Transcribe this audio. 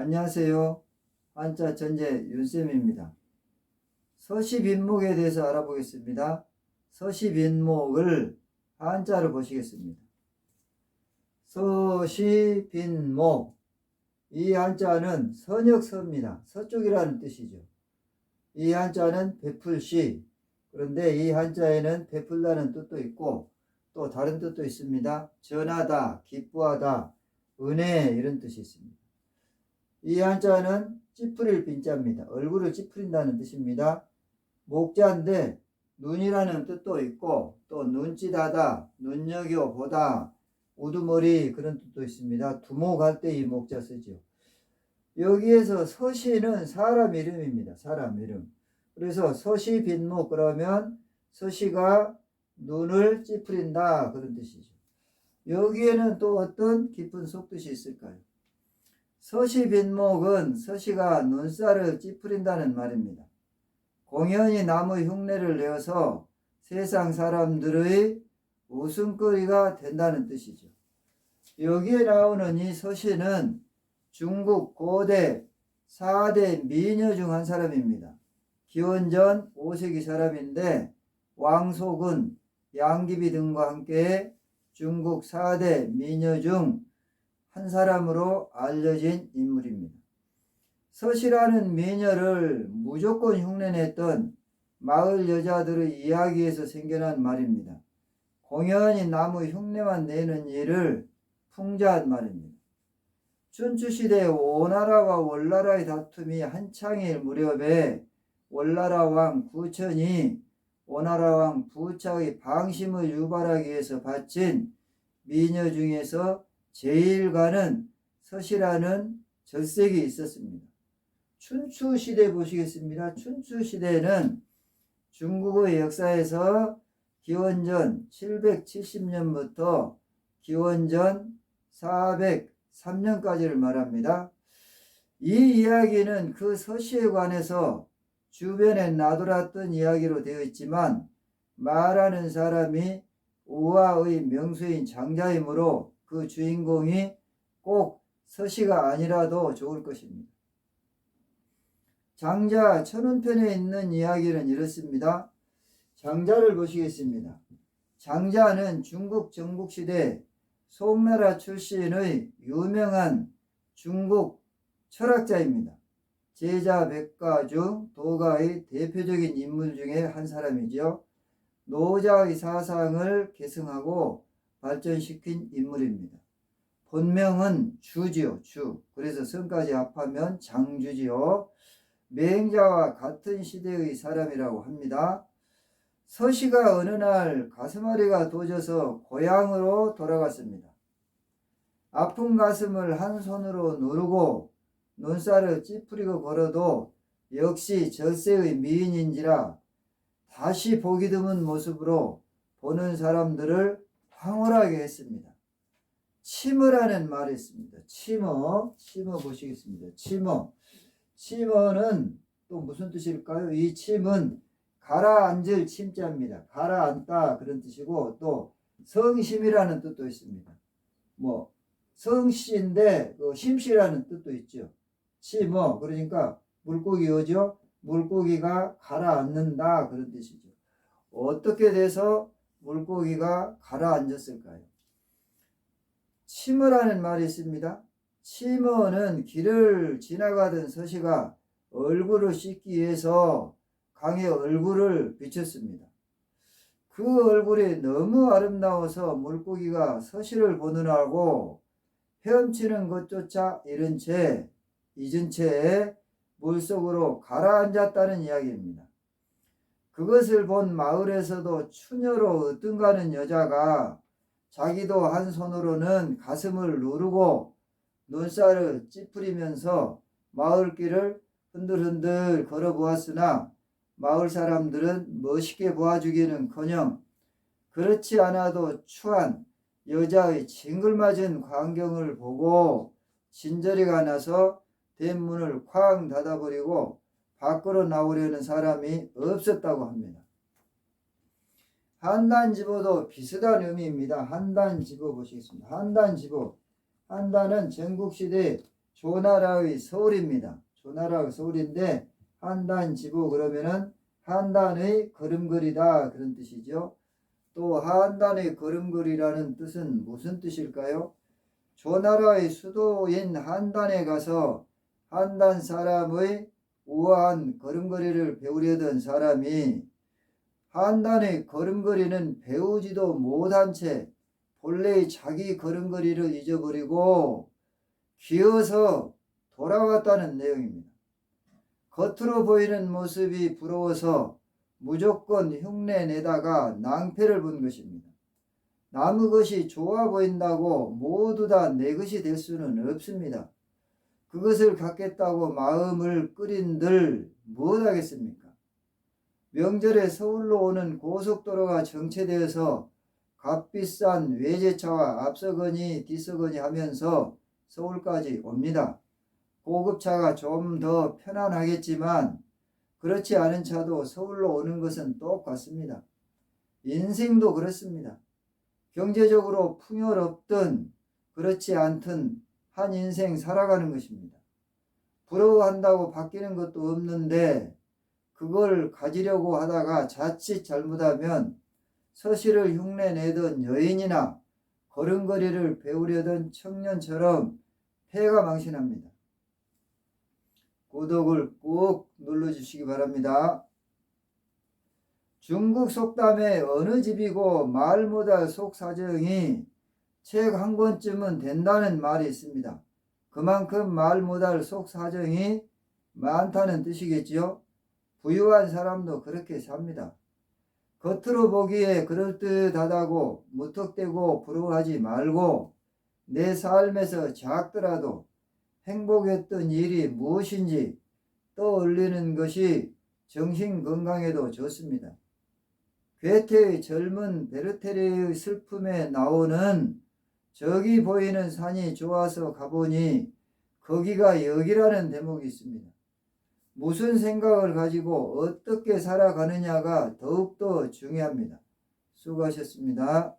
안녕하세요. 한자 전제 윤쌤입니다. 서시빈목에 대해서 알아보겠습니다. 서시빈목을 한자로 보시겠습니다. 서시빈목 이 한자는 선역서입니다. 서쪽이라는 뜻이죠. 이 한자는 베풀시 그런데 이 한자에는 베풀다는 뜻도 있고 또 다른 뜻도 있습니다. 전하다, 기뻐하다, 은혜 이런 뜻이 있습니다. 이 한자는 찌푸릴 빈자입니다. 얼굴을 찌푸린다는 뜻입니다. 목자인데 눈이라는 뜻도 있고 또 눈짓하다, 눈여겨 보다, 우두머리 그런 뜻도 있습니다. 두목할 때 이 목자 쓰죠. 여기에서 서시는 사람 이름입니다. 사람 이름. 그래서 서시 빈목 그러면 서시가 눈을 찌푸린다 그런 뜻이죠. 여기에는 또 어떤 깊은 속뜻이 있을까요? 서시 빈목은 서시가 눈살을 찌푸린다는 말입니다. 공연히 나무 흉내를 내어서 세상 사람들의 웃음거리가 된다는 뜻이죠. 여기에 나오는 이 서시는 중국 고대 4대 미녀 중 한 사람입니다. 기원전 5세기 사람인데 왕속은 양귀비 등과 함께 중국 4대 미녀 중 한 사람으로 알려진 인물입니다. 서시라는 미녀를 무조건 흉내냈던 마을 여자들의 이야기에서 생겨난 말입니다. 공연히 나무 흉내만 내는 일을 풍자한 말입니다. 춘추시대 오나라와 월나라의 다툼이 한창일 무렵에 월나라 왕 구천이 오나라 왕 부차의 방심을 유발하기 위해서 바친 미녀 중에서 제일 가는 서시라는 절색이 있었습니다. 춘추 시대 보시겠습니다. 춘추 시대는 중국의 역사에서 기원전 770년부터 기원전 403년까지를 말합니다. 이 이야기는 그 서시에 관해서 주변에 나돌았던 이야기로 되어 있지만 말하는 사람이 우화의 명수인 장자이므로 그 주인공이 꼭 서시가 아니라도 좋을 것입니다. 장자 천운편에 있는 이야기는 이렇습니다. 장자를 보시겠습니다. 장자는 중국 전국시대 송나라 출신의 유명한 중국 철학자입니다. 제자 백가 중 도가의 대표적인 인물 중에 한 사람이죠. 노자의 사상을 계승하고 발전시킨 인물입니다. 본명은 주지요, 주. 그래서 성까지 합하면 장주지요. 맹자와 같은 시대의 사람이라고 합니다. 서시가 어느 날 가슴앓이가 도져서 고향으로 돌아갔습니다. 아픈 가슴을 한 손으로 누르고 눈살을 찌푸리고 걸어도 역시 절세의 미인인지라 다시 보기 드문 모습으로 보는 사람들을 황홀하게 했습니다. 치머라는 말이 있습니다. 치머, 치머 보시겠습니다. 치머. 치머는 또 무슨 뜻일까요? 이 침은 가라앉을 침자입니다. 가라앉다 그런 뜻이고 또 성심이라는 뜻도 있습니다. 뭐 성씨인데 그 심씨라는 뜻도 있죠. 치머 그러니까 물고기어죠. 물고기가 가라앉는다 그런 뜻이죠. 어떻게 돼서 물고기가 가라앉았을까요? 치머라는 말이 있습니다. 치머는 길을 지나가던 서시가 얼굴을 씻기 위해서 강에 얼굴을 비쳤습니다. 그 얼굴이 너무 아름다워서 물고기가 서시를 보느라고 헤엄치는 것조차 잃은 채 잊은 채 물속으로 가라앉았다는 이야기입니다. 그것을 본 마을에서도 추녀로 으뜸가는 여자가 자기도 한 손으로는 가슴을 누르고 눈살을 찌푸리면서 마을길을 흔들흔들 걸어보았으나 마을 사람들은 멋있게 보아주기는커녕 그렇지 않아도 추한 여자의 징글맞은 광경을 보고 진저리가 나서 대문을 쾅 닫아버리고 밖으로 나오려는 사람이 없었다고 합니다. 한단지보도 비슷한 의미입니다. 한단지보 보시겠습니다. 한단지보. 한단은 전국시대 조나라의 서울입니다. 조나라의 서울인데 한단 지부 그러면은 한단의 걸음걸이다 그런 뜻이죠. 또 한단의 걸음걸이라는 뜻은 무슨 뜻일까요? 조나라의 수도인 한단에 가서 한단 사람의 우아한 걸음걸이를 배우려던 사람이 한단의 걸음걸이는 배우지도 못한 채 본래의 자기 걸음걸이를 잊어버리고 기어서 돌아왔다는 내용입니다. 겉으로 보이는 모습이 부러워서 무조건 흉내 내다가 낭패를 본 것입니다. 남의 것이 좋아 보인다고 모두 다 내 것이 될 수는 없습니다. 그것을 갖겠다고 마음을 끓인들 무엇하겠습니까? 명절에 서울로 오는 고속도로가 정체되어서 값비싼 외제차와 앞서거니 뒤서거니 하면서 서울까지 옵니다. 고급차가 좀 더 편안하겠지만 그렇지 않은 차도 서울로 오는 것은 똑같습니다. 인생도 그렇습니다. 경제적으로 풍요롭든 그렇지 않든 한 인생 살아가는 것입니다. 부러워한다고 바뀌는 것도 없는데 그걸 가지려고 하다가 자칫 잘못하면 서시를 흉내내던 여인이나 걸음걸이를 배우려던 청년처럼 폐가 망신합니다. 구독을 꾹 눌러주시기 바랍니다. 중국 속담에 어느 집이고 말 못할 속사정이 책 한 권쯤은 된다는 말이 있습니다. 그만큼 말 못할 속사정이 많다는 뜻이겠지요. 부유한 사람도 그렇게 삽니다. 겉으로 보기에 그럴듯하다고 무턱대고 부러워하지 말고 내 삶에서 작더라도 행복했던 일이 무엇인지 떠올리는 것이 정신 건강에도 좋습니다. 괴테의 젊은 베르테르의 슬픔에 나오는 저기 보이는 산이 좋아서 가보니 거기가 여기라는 대목이 있습니다. 무슨 생각을 가지고 어떻게 살아가느냐가 더욱더 중요합니다. 수고하셨습니다.